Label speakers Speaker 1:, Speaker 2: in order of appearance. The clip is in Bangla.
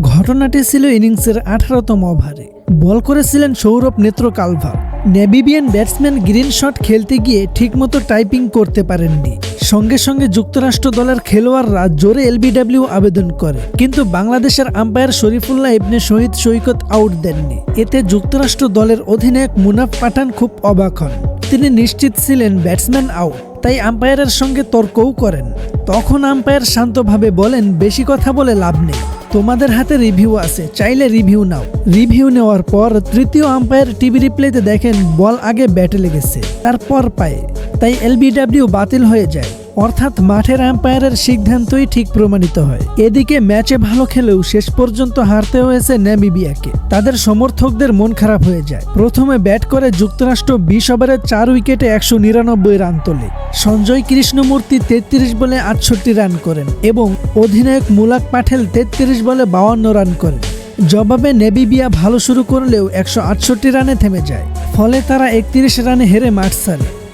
Speaker 1: ঘটনাটি ছিল ইনিংসের আঠারোতম ওভারে। বল করেছিলেন সৌরভ নেত্র কালভা নেবিবিয়ান ব্যাটসম্যান গ্রিন শট খেলতে গিয়ে ঠিকমতো টাইপিং করতে পারেননি। সঙ্গে সঙ্গে যুক্তরাষ্ট্র দলের খেলোয়াড়রা জোরে এলবিডব্লিউ আবেদন করে। কিন্তু বাংলাদেশের আম্পায়ার শরীফুল্লাহ ইবনে শহীদ সৈকত আউট দেননি। এতে যুক্তরাষ্ট্র দলের অধিনায়ক মুনাফ পাঠান খুব অবাক হন। তিনি নিশ্চিত ছিলেন ব্যাটসম্যান আউট, তাই আম্পায়ারের সঙ্গে তর্কও করেন। তখন আম্পায়ার শান্তভাবে বলেন, বেশি কথা বলে লাভ নেই। তোমাদের হাতে রিভিউ আছে, চাইলে রিভিউ নাও। রিভিউ নেওয়ার পর তৃতীয় আম্পায়ার টিভি রিপ্লেতে দেখেন, বল আগে ব্যাটে লেগেছে, তারপর পায়ে। তাই এলবিডাব্লিউ বাতিল হয়ে যায়। অর্থাৎ মাঠের আম্পায়ারের সিদ্ধান্তই ঠিক প্রমাণিত হয়। এদিকে ম্যাচে ভালো খেলেও শেষ পর্যন্ত হারতে হয়েছে ন্যামিবিয়াকে। তাদের সমর্থকদের মন খারাপ হয়ে যায়। প্রথমে ব্যাট করে যুক্তরাষ্ট্র বিশ ওভারে চার উইকেটে একশো নিরানব্বই রান তোলে। সঞ্জয় কৃষ্ণমূর্তি তেত্রিশ বলে আটষট্টি রান করেন এবং অধিনায়ক মুলাক পাঠেল তেত্রিশ বলে বাউান্ন রান করেন। জবাবে নেবিবিয়া ভালো শুরু করলেও একশো আটষট্টি রানে থেমে যায়। ফলে তারা একত্রিশ রানে হেরে মাঠ ছাড়ে।